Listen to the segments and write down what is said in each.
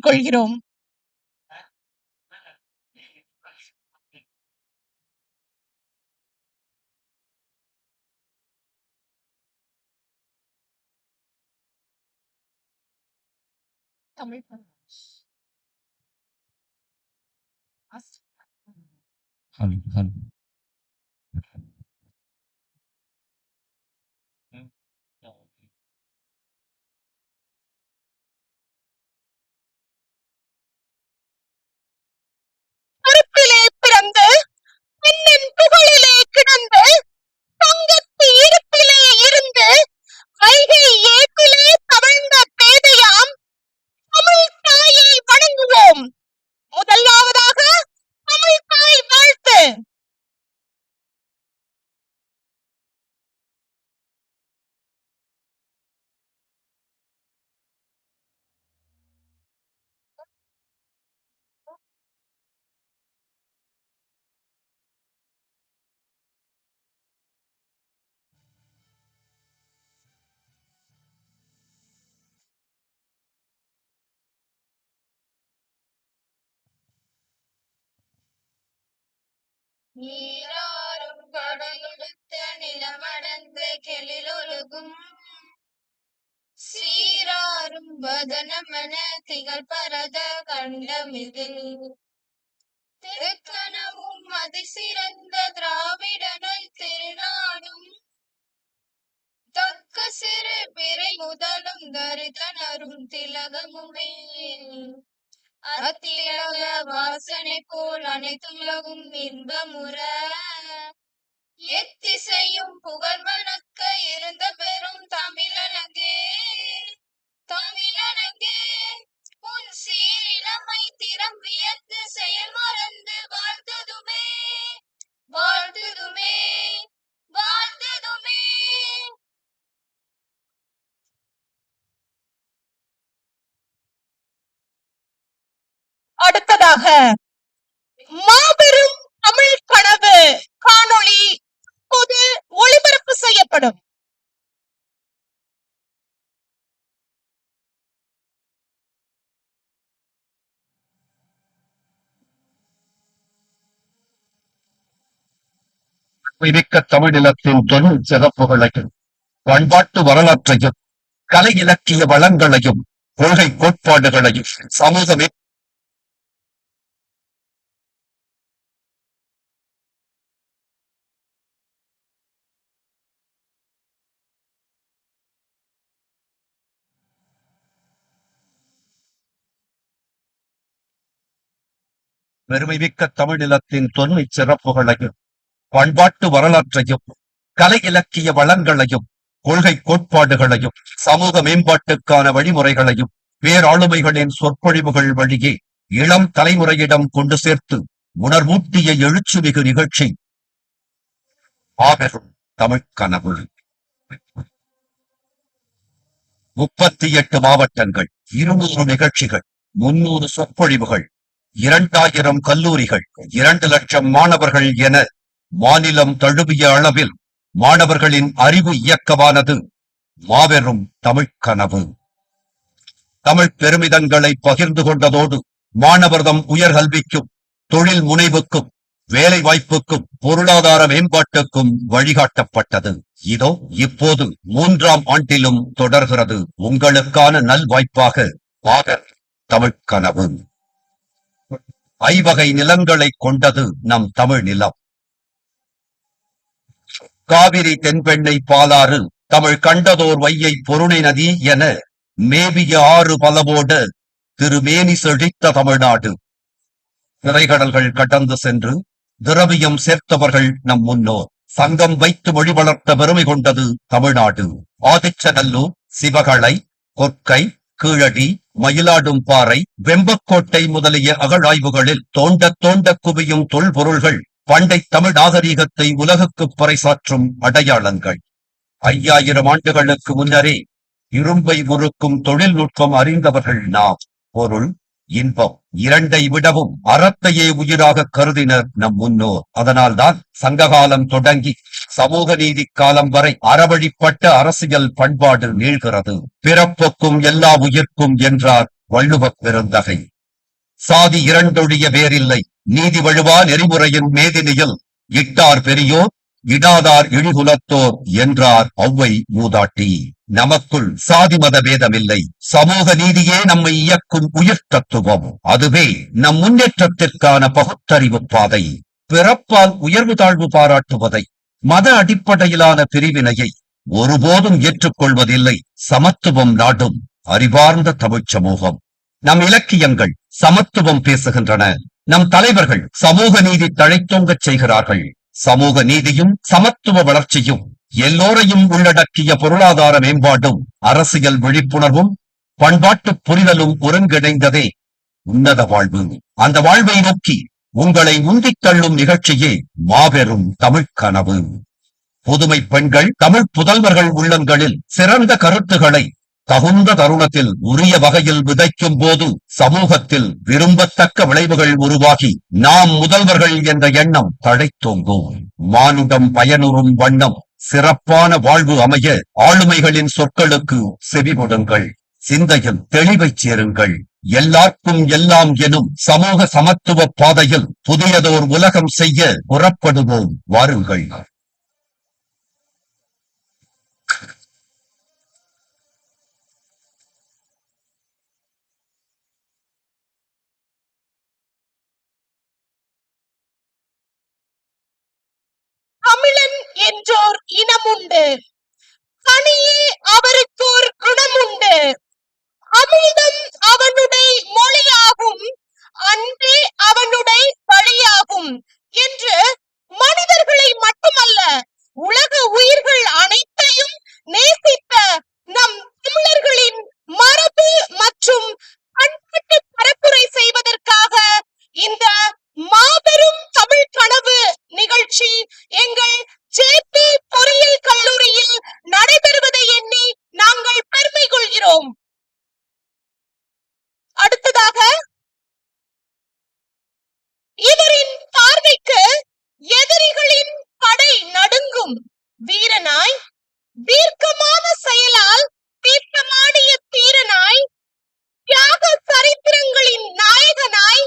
அமருமாறு கேட்டுக்கொள்கிறோம் Tamil hello hello கருப்பிலே பிறந்து பெண்ணின் புகழிலே கிடந்து தங்கத்து இருப்பிலே இருந்து வைகை ஏட்டிலே தவழ்ந்த பேதையாம் தமிழ் தாயை வணங்குவோம். நீராறும் கடலுடுத்த நிலமடந்த கெழிலொழுகும். சீராறும் வதனமென திகழ் பரத கண்டமிதில். திருக்கனவும் அதி சிறந்த திராவிடனல் திருநாடும். தக்க சிறு பிறை முதலும் தரிதனரும் திலகமுமே. அத்திலக வாசனை போல் அனைத்துலகும் இன்பமுற. எத்திசையும் புகழ் மிக்க தமிழினத்தின் தொழில் சிறப்புகளையும் பண்பாட்டு வரலாற்றையும் கலை இலக்கிய வளங்களையும் கொள்கை கோட்பாடுகளையும் சமூகமே பெருமைமிக்க தமிழினத்தின் தொன்மை சிறப்புகளையும் பண்பாட்டு வரலாற்றையும் கலை இலக்கிய வளங்களையும் கொள்கை கோட்பாடுகளையும் சமூக மேம்பாட்டுக்கான வழிமுறைகளையும் பேராளுமைகளின் சொற்பொழிவுகள் வழியே இளம் தலைமுறையிடம் கொண்டு சேர்த்து உணர்வூட்டிய எழுச்சிமிகு நிகழ்ச்சி. ஆபெரும் தமிழ் கனவு. முப்பத்தி எட்டு மாவட்டங்கள் இருநூறு நிகழ்ச்சிகள் முன்னூறு சொற்பொழிவுகள் இரண்டாயிரம் கல்லூரிகள் இரண்டு லட்சம் மாணவர்கள் என மாநிலம் தழுவிய அளவில் மாணவர்களின் அறிவு இயக்கமானது மாபெரும் தமிழ்க் கனவு. தமிழ் பெருமிதங்களை பகிர்ந்து கொண்டதோடு மாணவர்தம் உயர்கல்விக்கும் தொழில் முனைவுக்கும் வேலை வாய்ப்புக்கும் பொருளாதார மேம்பாட்டுக்கும் வழிகாட்டப்பட்டது. இதோ இப்போது மூன்றாம் ஆண்டிலும் தொடர்கிறது உங்களுக்கான நல்வாய்ப்பாக பாகர் தமிழ்கனவு ஐவகை நிலங்களை கொண்டது நம் தமிழ் நிலம். காவிரி தென்பெண்ணை பாலாறு தமிழ் கண்டதோர் வையை பொருணை நதி என மேவிய ஆறு பலவோட திருமேனி செழித்த தமிழ்நாடு. திரைகடல்கள் கடந்து சென்று திரவியம் சேர்த்தவர்கள் நம் முன்னோர். சங்கம் வைத்து மொழி வளர்த்த பெருமை கொண்டது தமிழ்நாடு. ஆதிச்சநல்லூர் சிவகளை கொற்கை கீழடி மயிலாடும் பாறை வெம்பக்கோட்டை முதலிய அகழாய்வுகளில் தோண்ட தோண்ட குவியும் தொல்பொருள்கள் பண்டை தமிழ் நாகரீகத்தை உலகுக்கு பறைசாற்றும் அடையாளங்கள். ஐயாயிரம் ஆண்டுகளுக்கு முன்னரே இரும்பை உருக்கும் தொழில்நுட்பம் அறிந்தவர்கள் நாம். பொருள் இன்பம் இரண்டை விடவும் அறத்தையே உயிராக கருதினர் நம் முன்னோர். அதனால்தான் சங்ககாலம் தொடங்கி சமூக நீதி காலம் வரை அறவழிப்பட்ட அரசியல் பண்பாடு நீள்கிறது. பிறப்புக்கும் எல்லா உயிர்க்கும் என்றார் வள்ளுவப் பெருந்தகை. சாதி இரண்டொழிய வேறில்லை. நீதி வழுவா நெறிமுறையின் மேதினியில் இட்டார் பெரியோர் இடாதார் இழிகுலத்தோர் என்றார் ஒளவை மூதாட்டி. நமக்குள் சாதி மத பேதமில்லை சமூக நீதியே நம்மை இயக்கும் உயிர் தத்துவம். அதுவே நம் முன்னேற்றத்திற்கான பகுத்தறிவு பாதை. பிறப்பால் உயர்வு தாழ்வு பாராட்டுவதை மத அடிப்படையிலான பிரிவினையை ஒருபோதும் ஏற்றுக்கொள்வதில்லை. சமத்துவம் நாடும் அறிவார்ந்த தமிழ்ச் சமூகம். நம் இலக்கியங்கள் சமத்துவம் பேசுகின்றன. நம் தலைவர்கள் சமூக நீதி தழைத்தோங்கச் செய்கிறார்கள். சமூக நீதியும் சமத்துவ வளர்ச்சியும் எல்லோரையும் உள்ளடக்கிய பொருளாதார மேம்பாடும் அரசியல் விழிப்புணர்வும் பண்பாட்டு புரிதலும் ஒருங்கிணைந்ததே உன்னத வாழ்வு. அந்த வாழ்வை நோக்கி உங்களை உந்தித் தள்ளும் நிகழ்ச்சியே மாபெரும் தமிழ்க் கனவு. புதுமை பெண்கள் தமிழ் புதல்வர்கள் உள்ளங்களில் சிறந்த கருத்துக்களை தகுந்த தருணத்தில் உரிய வகையில் விதைக்கும் போது சமூகத்தில் விரும்பத்தக்க விளைவுகள் உருவாகி நாம் முதல்வர்கள் என்ற எண்ணம் தழைத்தோங்கும். மானுடம் பயனுறும் வண்ணம் சிறப்பான வாழ்வு அமைய ஆளுமைகளின் சொற்களுக்கு செவிகொடுங்கள் சிந்தையில் தெளிவைச் சேருங்கள். எல்லாருக்கும் எல்லாம் எனும் சமூக சமத்துவ பாதையில் புதியதோர் உலகம் செய்ய புறப்படுவோம். வாருங்கள். தமிழன் என்றோர் இனமுண்டு. கனியே அவருக்கோர் குணமுண்டு. அமிழ்தம் அவனுடைய மொழியாகும். அன்றே அவனுடைய வழியாகும் என்று மனித மட்டுமல்ல உலக உயிர்கள் அனைத்தையும் நேசித்த நம் தமிழர்களின் மரபு மற்றும் பண்பாட்டு பரப்புரை செய்வதற்காக இந்த மாபெரும் தமிழ் கனவு நிகழ்ச்சி எங்கள் ஜேபி பொறியியல் கல்லூரியில் நடைபெறுவதை எண்ணி நாங்கள் பெருமை கொள்கிறோம் அடுத்ததாக இவரின் பார்வைக்கு எதிரிகளின் படை நடுங்கும் வீரனாய் தீர்க்கமான செயலால் தீர்க்கமாடிய தீரனாய் தியாக சரித்திரங்களின் நாயகனாய்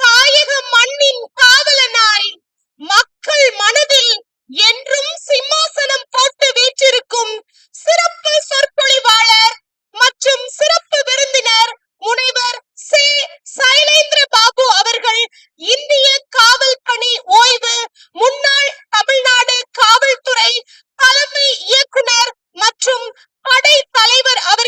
தாயக மண்ணின் காதலனாய் மக்கள் மனதில் என்றும் சிம்மாசனம் போட்டு வீற்றிருக்கும் சிறப்பு சொற்பொழிவாளர் மற்றும் சிறப்பு விருந்தினர் முனைவர் சே. சைலேந்திர பாபு அவர்கள் இந்திய காவல் பணி ஓய்வு முன்னாள் தமிழ்நாடு காவல்துறை தலைமை இயக்குனர் மற்றும் படை தலைவர் அவர்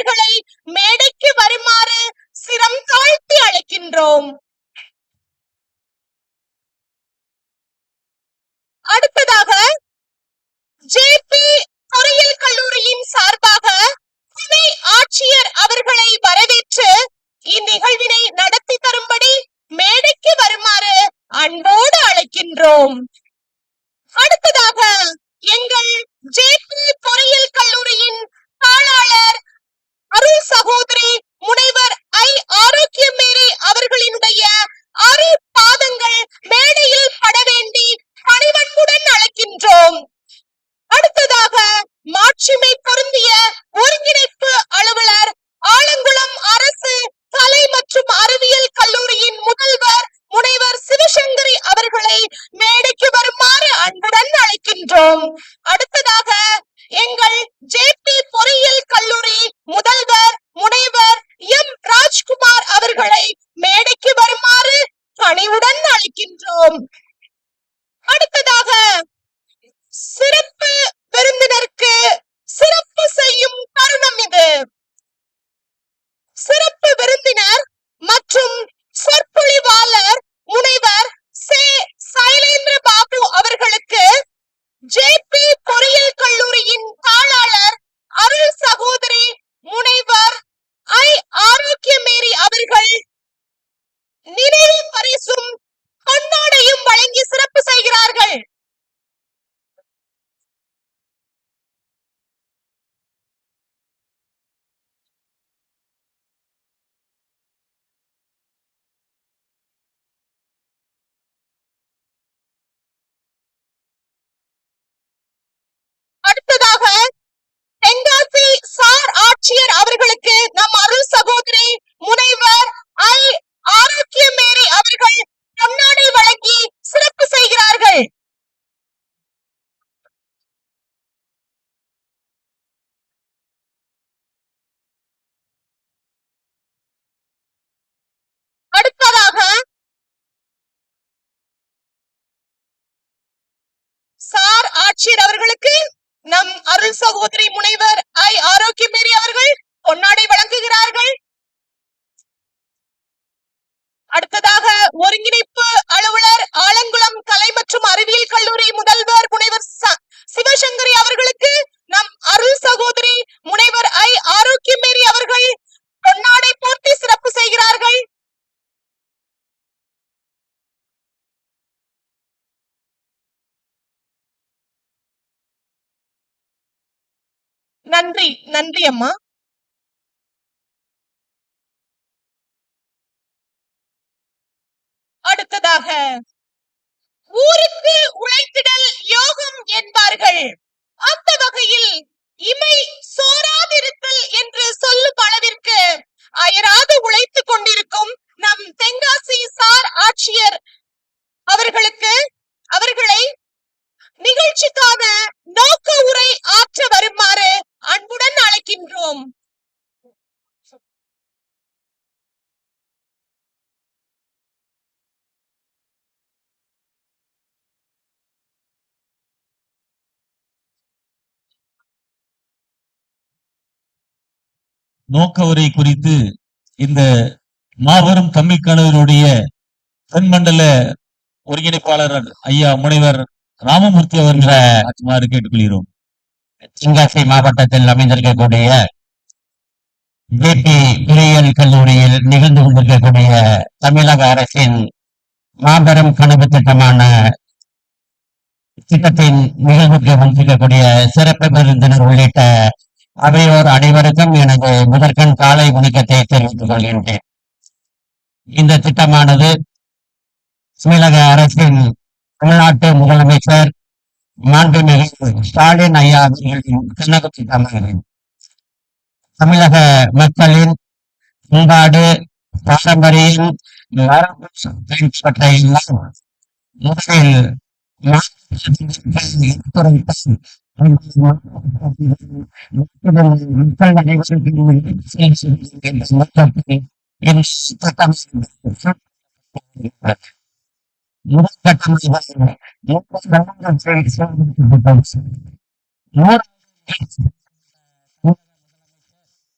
வரவேற்கின்றோம் அடுத்ததாக சிறப்பு விருந்தினருக்கு சிறப்பு செய்யும் தருணம் இது. சிறப்பு விருந்தினர் மற்றும் சொற்பொழிவாளர் முனைவர் சே. சைலேந்திர பாபு அவர்களுக்கு ஜே. பி. பொறியியல் கல்லூரியின் தாளாளர் அருள் சகோதரி முனைவர் ஐ. ஆரோக்கியமேரி அவர்கள் நினைவு பரிசும் பொன்னோடையும் வழங்கி சிறப்பு செய்கிறார்கள். ஆட்சியர் அவர்களுக்கு நம் அருள் சகோதரி முனைவர் ஐ. ஆரோக்கியமேரி அவர்கள் பொன்னாடை வழங்குகிறார்கள். அடுத்ததாக ஒருங்கிணைப்பு அலுவலர் ஆலங்குளம் கலை மற்றும் அறிவியல் கல்லூரி முதல்வர் முனைவர் சிவசங்கரி அவர்களுக்கு நம் அருள் சகோதரி முனைவர் ஐ. ஆரோக்கியம் நன்றி நன்றி அம்மா. அடுத்ததாக ஊருக்கு உழைத்திடல் யோகம் என்பார்கள். அந்த வகையில் இமை சோராதிருத்தல் என்று சொல்லும் அளவிற்கு அயராது உழைத்துக் கொண்டிருக்கும் நம் தென்காசி சார் ஆட்சியர் அவர்களுக்கு அவர்களை நிகழ்ச்சிக்கான நோக்க உரை ஆற்ற வருமாறு அன்புடன் அழைக்கின்றோம் நோக்க உரை குறித்து இந்த மாபெரும் தமிழ் கழகத்தினுடைய தென்மண்டல ஒருங்கிணைப்பாளர் ஐயா முனைவர் ராமமூர்த்தி அவர்களை கேட்டுக்கொள்கிறோம். தென்காசி மாவட்டத்தில் அமைந்திருக்கக்கூடிய ஜேபி பொறியியல் கல்லூரியில் நிகழ்ந்து கொண்டிருக்கக்கூடிய தமிழக அரசின் மாபெரும் கனவு திட்டமான திட்டத்தின் நிகழ்வுக்கு வந்திருக்கக்கூடிய சிறப்பு விருந்தினர் உள்ளிட்ட அவையோர் அனைவருக்கும் எனது முதற்கண் காலை வணக்கத்தை தெரிவித்துக் கொள்கின்றேன். இந்த திட்டமானது தமிழக அரசின் தமிழ்நாட்டு முதலமைச்சர் மாண்புமிகு ஸ்டாலின் ஐயா அவர்களின் கனவு திட்டமாகும். தமிழக மக்களின் பண்பாடு பாரம்பரியம் மரபு பயன்பட்ட எல்லாம் முதலில் மக்கள் அனைவருக்கும் என்ற நோக்கத்தில்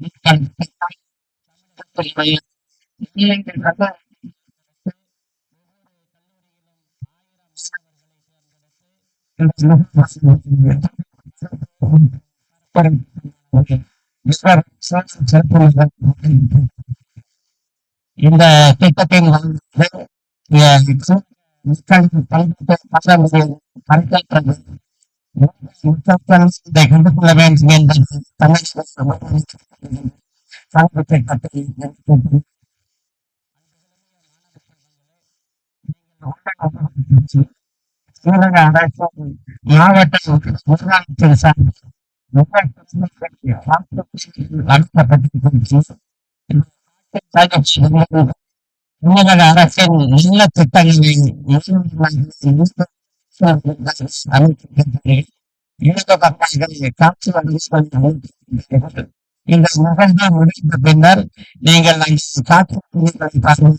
நிகழ்வானது தமிழகத்தில் இந்த திட்டத்தின் மக்களின் பல்வேறு பாரம்பரிய பண்பாட்டு இதை கொண்டு கொள்ள வேண்டும் என்பது தமிழக சமூகத்தை பற்றி தமிழக அரசு மாவட்ட நிர்வாகத்தின் சார்பில் நடத்தப்பட்டிருக்கின்ற தமிழக அரசின் நல்ல திட்டங்களை அமைக்கின்றன காட்சி வழங்கி இந்த நிகழ்வு முடிந்த பின்னர் நீங்கள் அந்த காட்சி பார்க்கலாம்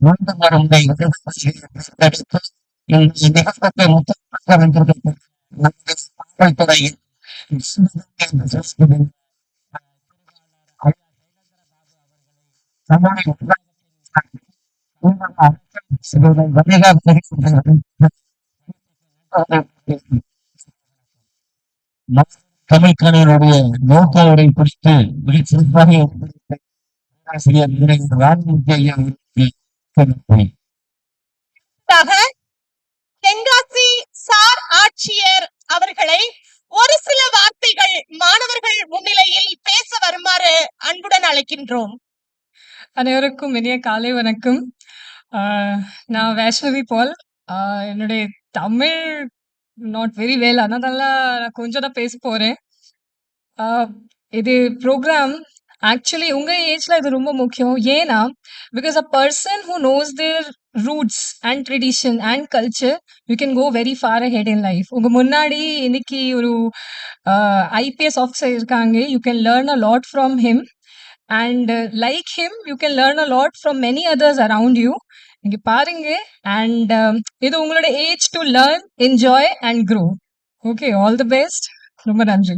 மீண்டும் ஒரு முறை எடுத்து இந்த நிகழ்வுக்கு முக்கியமாக வந்திருக்கிறது நமது காவல்துறையில் தமிழ் கலைஞருடைய நோக்க உரை குறித்து மிக சிறப்பாக ஆசிரியர் ஐயா தென்காசி சார் ஆட்சியர் அவர்களை ஒரு சில வார்த்தைகள் மாணவர்கள் முன்னிலையில் பேச வருமாறு அன்புடன் அழைக்கின்றோம். அனைவருக்கும் இனிய காலை வணக்கம். ஆஹ் நான் வைஷ்ணவி பால் ஆஹ் என்னுடைய தமிழ் நாட் வெரி வெல் அதனால நான் கொஞ்சம் தான் பேச போறேன். ஆஹ் இது ப்ரோக்ராம் ஆக்சுவலி உங்க ஏஜ்ல இது ரொம்ப முக்கியம். ஏன்னா because a person who knows their roots and tradition and culture you can go very far ahead in life உங்க முன்னாடி இன்னைக்கு ஒரு ஐபிஎஸ் ஆஃபீஸர் இருக்காங்க. You can learn a lot from him and like him you can learn a lot from many others around you இங்க பாருங்க. And um, இது உங்களோட age to learn enjoy and grow okay all the best ரொம்ப நன்றி.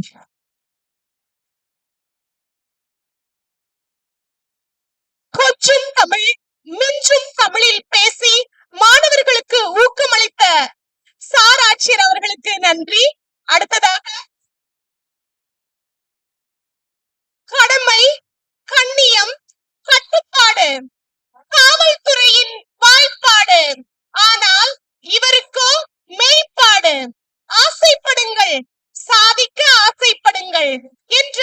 கொச்சும் தமிழ் மிஞ்சும் தமிழில் பேசி மாணவர்களுக்கு ஊக்கமளித்த சார் ஆட்சியர் அவர்களுக்கு நன்றி. அடுத்ததாக கடமை கண்ணியம் கட்டுப்பாடு. காவல்துறையின் வாய்ப்பாடு. ஆனால் இவருக்கோ மெய்ப்பாடு. ஆசைப்படுங்கள். சாதிக்க ஆசைப்படுங்கள். என்று